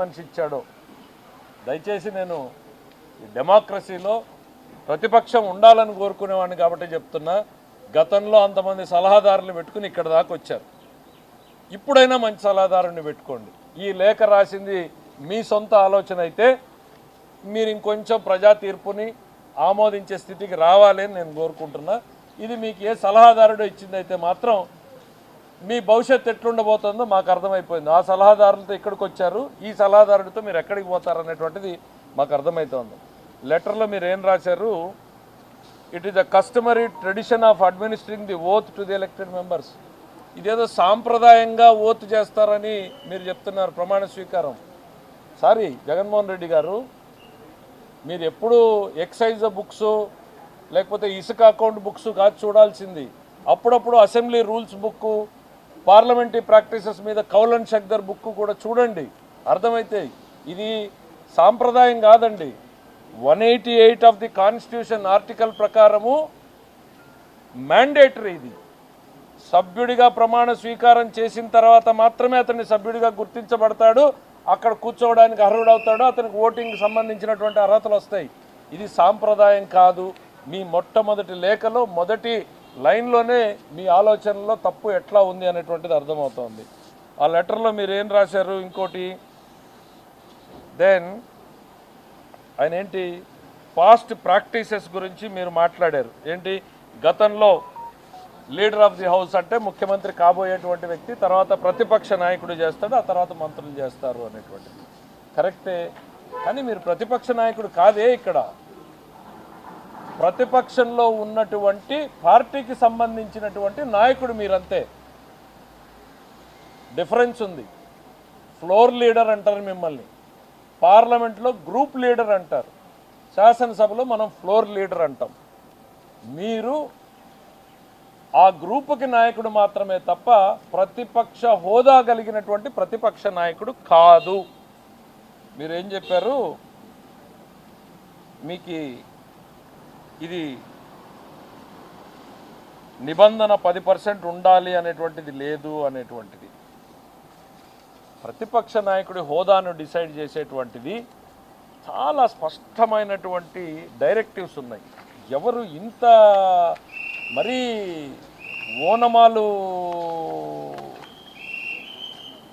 మనిషి ఇచ్చాడో. దయచేసి నేను ఈ డెమోక్రసీలో ప్రతిపక్షం ఉండాలని కోరుకునేవాడిని కాబట్టి చెప్తున్నా. గతంలో అంతమంది సలహాదారులు పెట్టుకుని ఇక్కడ దాకా వచ్చారు. ఇప్పుడైనా మంచి సలహాదారుని పెట్టుకోండి. ఈ లేఖ రాసింది మీ సొంత ఆలోచన అయితే మీరు ఇంకొంచెం ప్రజా తీర్పుని ఆమోదించే స్థితికి రావాలి అని నేను కోరుకుంటున్నా. ఇది మీకు ఏ సలహాదారుడు ఇచ్చిందైతే మాత్రం మీ భవిష్యత్తు ఎట్లుండబోతుందో మాకు అర్థమైపోయింది. ఆ సలహాదారులతో ఇక్కడికి వచ్చారు? ఈ సలహాదారుడితో మీరు ఎక్కడికి పోతారు అనేటువంటిది మాకు అర్థమవుతోంది లెటర్లో మీరు ఏం రాశారు? It is the customary tradition of administering the oath to the elected members ఇదేదో సాంప్రదాయంగా ఓత్ చేస్తారని మీరు చెప్తున్నారు ప్రమాణ స్వీకారం. సారీ జగన్మోహన్ రెడ్డి గారు మీరు ఎప్పుడు ఎక్సైజ్ బుక్స్ లేకపోతే ఇసుక అకౌంట్ బుక్స్ కాదు చూడాల్సింది. అప్పుడప్పుడు assembly rules book parliamentary practices మీద కౌలన్ షక్దర్ బుక్ కూడా చూడండి. అర్థమైతే ఇది సాంప్రదాయం కాదండి. One eighty eight of the constitution article ప్రకారము మ్యాండేటరీ ఇది. సభ్యుడిగా ప్రమాణ స్వీకారం చేసిన తర్వాత మాత్రమే అతన్ని సభ్యుడిగా గుర్తించబడతాడు. అక్కడ కూర్చోవడానికి అర్హుడవుతాడు. అతనికి ఓటింగ్ సంబంధించినటువంటి అర్హతలు వస్తాయి. ఇది సాంప్రదాయం కాదు. మీ మొట్టమొదటి లేఖలో మొదటి లైన్లోనే మీ ఆలోచనలో తప్పు ఎట్లా ఉంది అనేటువంటిది అర్థమవుతోంది. ఆ లెటర్లో మీరు ఏం రాశారు ఇంకోటి? దెన్ ఆయన ఏంటి? పాస్ట్ ప్రాక్టీసెస్ గురించి మీరు మాట్లాడారు. ఏంటి? గతంలో లీడర్ ఆఫ్ ది హౌస్ అంటే ముఖ్యమంత్రి కాబోయేటువంటి వ్యక్తి తర్వాత ప్రతిపక్ష నాయకుడు చేస్తాడు ఆ తర్వాత మంత్రులు చేస్తారు అనేటువంటిది. కరెక్టే. కానీ మీరు ప్రతిపక్ష నాయకుడు కాదే ఇక్కడ. ప్రతిపక్షంలో ఉన్నటువంటి పార్టీకి సంబంధించినటువంటి నాయకుడు మీరంతే. డిఫరెన్స్ ఉంది. ఫ్లోర్ లీడర్ అంటారు మిమ్మల్ని. పార్లమెంట్లో గ్రూప్ లీడర్ అంటారు. శాసనసభలో మనం ఫ్లోర్ లీడర్ అంటాం. మీరు ఆ గ్రూపుకి నాయకుడు మాత్రమే తప్ప ప్రతిపక్ష హోదా కలిగినటువంటి ప్రతిపక్ష నాయకుడు కాదు. మీరేం చెప్పారు? మీకు ఇది నిబంధన పది పర్సెంట్ ఉండాలి అనేటువంటిది లేదు అనేటువంటిది. ప్రతిపక్ష నాయకుడి హోదాను డిసైడ్ చేసేటువంటిది చాలా స్పష్టమైనటువంటి డైరెక్టివ్స్ ఉన్నాయి. ఎవరు ఇంత మరీ ఓనమాలు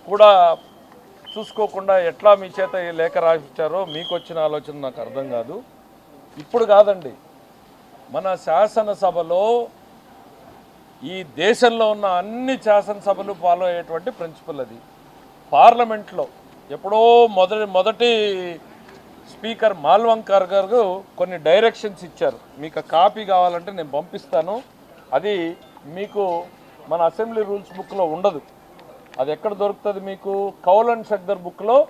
కూడా చూసుకోకుండా ఎట్లా మీ చేత ఈ లేఖ రాయించారో మీకు వచ్చిన ఆలోచన నాకు అర్థం కాదు. ఇప్పుడు కాదండి. మన శాసనసభలో ఈ దేశంలో ఉన్న అన్ని శాసనసభలు ఫాలో అయ్యేటువంటి ప్రిన్సిపల్ అది. పార్లమెంట్లో ఎప్పుడో మొదటి మొదటి స్పీకర్ మాల్వంకర్ గారు కొన్ని డైరెక్షన్స్ ఇచ్చారు. మీకు కాపీ కావాలంటే నేను పంపిస్తాను. అది మీకు మన అసెంబ్లీ రూల్స్ బుక్లో ఉండదు. అది ఎక్కడ దొరుకుతుంది మీకు? కౌలన్ షక్దర్ బుక్లో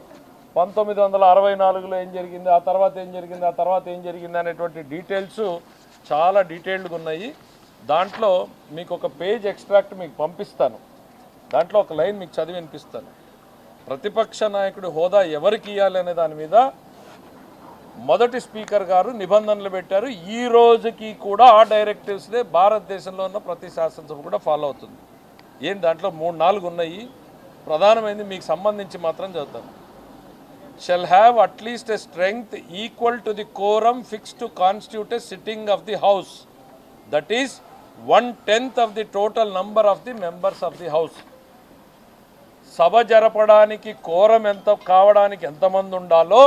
పంతొమ్మిది వందల అరవై నాలుగులో ఏం జరిగింది? ఆ తర్వాత ఏం జరిగింది? ఆ తర్వాత ఏం జరిగింది? అనేటువంటి డీటెయిల్స్ చాలా డీటెయిల్డ్గా ఉన్నాయి. దాంట్లో మీకు ఒక పేజ్ ఎక్స్ట్రాక్ట్ మీకు పంపిస్తాను. దాంట్లో ఒక లైన్ మీకు చదివి వినిపిస్తాను. ప్రతిపక్ష నాయకుడి హోదా ఎవరికి ఇవ్వాలి అనే దాని మీద మొదటి స్పీకర్ గారు నిబంధనలు పెట్టారు. ఈ రోజుకి కూడా ఆ డైరెక్టివ్స్నే భారతదేశంలో ఉన్న ప్రతి శాసనసభ కూడా ఫాలో అవుతుంది. ఏం దాంట్లో మూడు నాలుగు ఉన్నాయి. ప్రధానమైనది మీకు సంబంధించి మాత్రం చదువుతాను. Shall have at least a strength equal to the quorum fix to constitute a sitting of the house that is one tenth of the total number of the members of the house సభ జరపడానికి quorum ఎంత కావడానికి ఎంతమంది ఉండాలో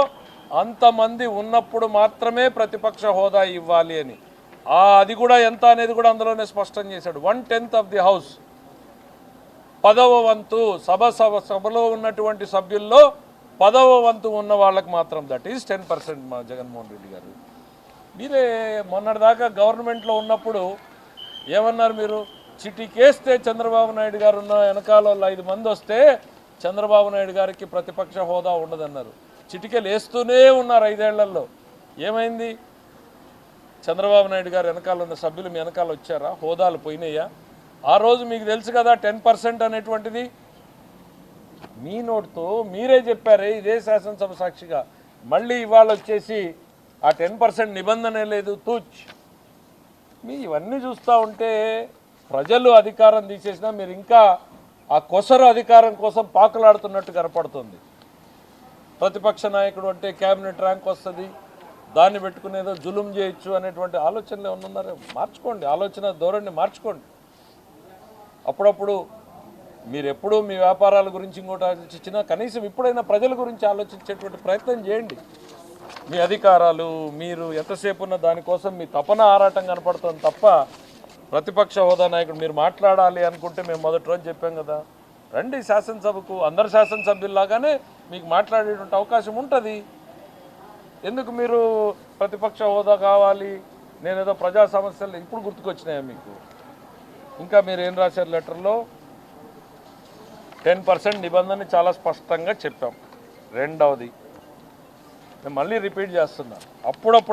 అంతమంది ఉన్నప్పుడు మాత్రమే ప్రతిపక్ష హోదా ఇవ్వాలి అని. అది కూడా ఎంత అనేది కూడా అందులోనే స్పష్టం చేశాడు. One tenth of the house పదవ వంతు సభ సభ సభలో ఉన్నటువంటి సభ్యుల్లో పదవ వంతు ఉన్న వాళ్ళకి మాత్రం దట్ ఈస్ టెన్ పర్సెంట్ మా జగన్మోహన్ రెడ్డి గారు. మీరే మొన్నటిదాకా గవర్నమెంట్లో ఉన్నప్పుడు ఏమన్నారు మీరు? చిటికేస్తే చంద్రబాబు నాయుడు గారు ఉన్న వెనకాల ఐదు మంది వస్తే చంద్రబాబు నాయుడు గారికి ప్రతిపక్ష హోదా ఉండదన్నారు. చిటికెలు వేస్తూనే ఉన్నారు ఐదేళ్ళలో. ఏమైంది? చంద్రబాబు నాయుడు గారు వెనకాల ఉన్న సభ్యులు మీ వెనకాల వచ్చారా? హోదాలు పోయినాయా? ఆ రోజు మీకు తెలుసు కదా టెన్ పర్సెంట్ అనేటువంటిది మీ నోటుతో మీరే చెప్పారే ఇదే శాసనసభ సాక్షిగా. మళ్ళీ ఇవాళ వచ్చేసి ఆ టెన్ పర్సెంట్ నిబంధనే లేదు తూచ్. మీ ఇవన్నీ చూస్తూ ఉంటే ప్రజలు అధికారం తీసేసినా మీరు ఇంకా ఆ కొసరు అధికారం కోసం పాకులాడుతున్నట్టు కనపడుతుంది. ప్రతిపక్ష నాయకుడు అంటే క్యాబినెట్ ర్యాంక్ వస్తుంది దాన్ని పెట్టుకునేదో జులుం చేయొచ్చు అనేటువంటి ఆలోచనలు ఏమన్నా ఉన్నారో మార్చుకోండి ఆలోచన ధోరణి మార్చుకోండి. అప్పుడప్పుడు మీరు ఎప్పుడూ మీ వ్యాపారాల గురించి ఇంకోటి ఆలోచించినా కనీసం ఇప్పుడైనా ప్రజల గురించి ఆలోచించేటువంటి ప్రయత్నం చేయండి. మీ అధికారాలు మీరు ఎంతసేపు ఉన్న దానికోసం మీ తపన ఆరాటం కనపడుతుంది తప్ప ప్రతిపక్ష హోదా నాయకుడు మీరు మాట్లాడాలి అనుకుంటే మేము మొదటి రోజు చెప్పాం కదా. రండి శాసనసభకు అందరు శాసనసభ్యుల్లాగానే మీకు మాట్లాడేటువంటి అవకాశం ఉంటుంది. ఎందుకు మీరు ప్రతిపక్ష హోదా కావాలి? నేనేదో ప్రజా సమస్యలు ఇప్పుడు గుర్తుకొచ్చినాయా మీకు? ఇంకా మీరు ఏం రాశారు లెటర్లో? టెన్ పర్సెంట్ నిబంధన చాలా స్పష్టంగా చెప్పాం. రెండవది నేను మళ్ళీ రిపీట్ చేస్తున్నా. అప్పుడప్పుడు